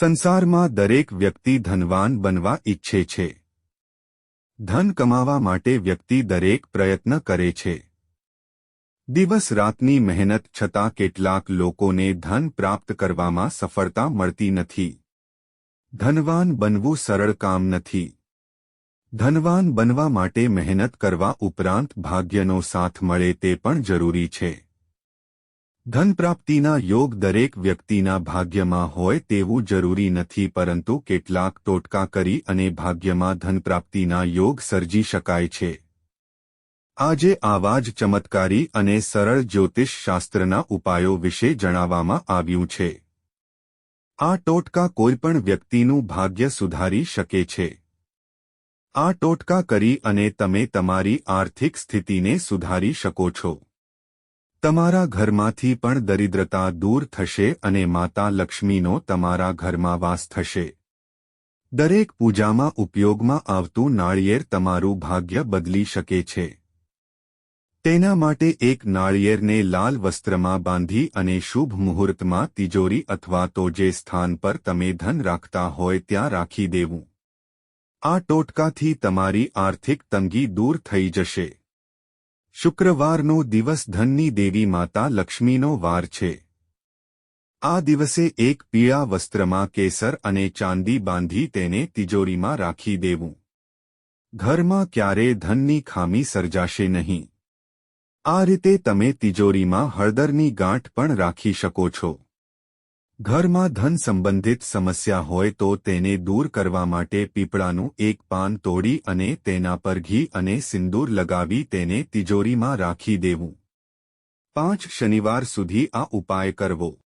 સંસારમાં દરેક વ્યક્તિ ધનવાન બનવા ઈચ્છે છે. ધન કમાવા માટે વ્યક્તિ દરેક પ્રયત્ન કરે છે. દિવસ રાતની મહેનત છતાં કેટલાક લોકોને ધન પ્રાપ્ત કરવામાં સફળતા મળતી નથી. ધનવાન બનવું સરળ કામ નથી. ધનવાન બનવા માટે મહેનત કરવા ઉપરાંત ભાગ્યનો સાથ મળે તે પણ જરૂરી છે. ધન પ્રાપ્તિના યોગ દરેક વ્યક્તિના ભાગ્યમાં હોય તેવું જરૂરી નથી પરંતુ કેટલાક ટોટકા કરી અને ભાગ્યમાં ધન પ્રાપ્તિના યોગ સર્જી શકાય છે. આજે આવા જ ચમત્કારી અને સરળ જ્યોતિષ શાસ્ત્રના ઉપાયો વિશે જણાવવામાં આવ્યું છે. આ ટોટકા કોઈપણ વ્યક્તિનું ભાગ્ય સુધારી શકે છે. આ ટોટકા કરી અને તમે તમારી આર્થિક સ્થિતિને સુધારી શકો છો. તમારા ઘરમાંથી પણ દરિદ્રતા દૂર થશે અને માતા લક્ષ્મીનો તમારા ઘરમાં વાસ થશે. દરેક પૂજામાં ઉપયોગમાં આવતું નાળિયેર તમારું ભાગ્ય બદલી શકે છે. તેના માટે એક નાળિયેરને લાલ વસ્ત્રમાં બાંધી અને શુભ મુહૂર્તમાં તિજોરી અથવા તો જે સ્થાન પર તમે ધન રાખતા હોય ત્યાં રાખી દેવું. આ ટોટકાથી તમારી આર્થિક તંગી દૂર થઈ જશે. શુક્રવારનો દિવસ ધનની દેવી માતા લક્ષ્મીનો વાર છે. આ દિવસે એક પીળા વસ્ત્રમાં કેસર અને ચાંદી બાંધી તેને તિજોરીમાં રાખી દેવું. ઘરમાં ક્યારે ધનની ખામી સર્જાશે નહીં. આ રીતે તમે તિજોરીમાં હળદરની ગાંઠ પણ રાખી શકો છો. ઘરમાં ધન સંબંધિત સમસ્યા હોય તો તેને દૂર કરવા માટે પીપળાનું એક પાન તોડી અને તેના પર ઘી અને સિંદૂર લગાવી તેને તિજોરીમાં રાખી દેવું. પાંચ શનિવાર સુધી આ ઉપાય કરવો.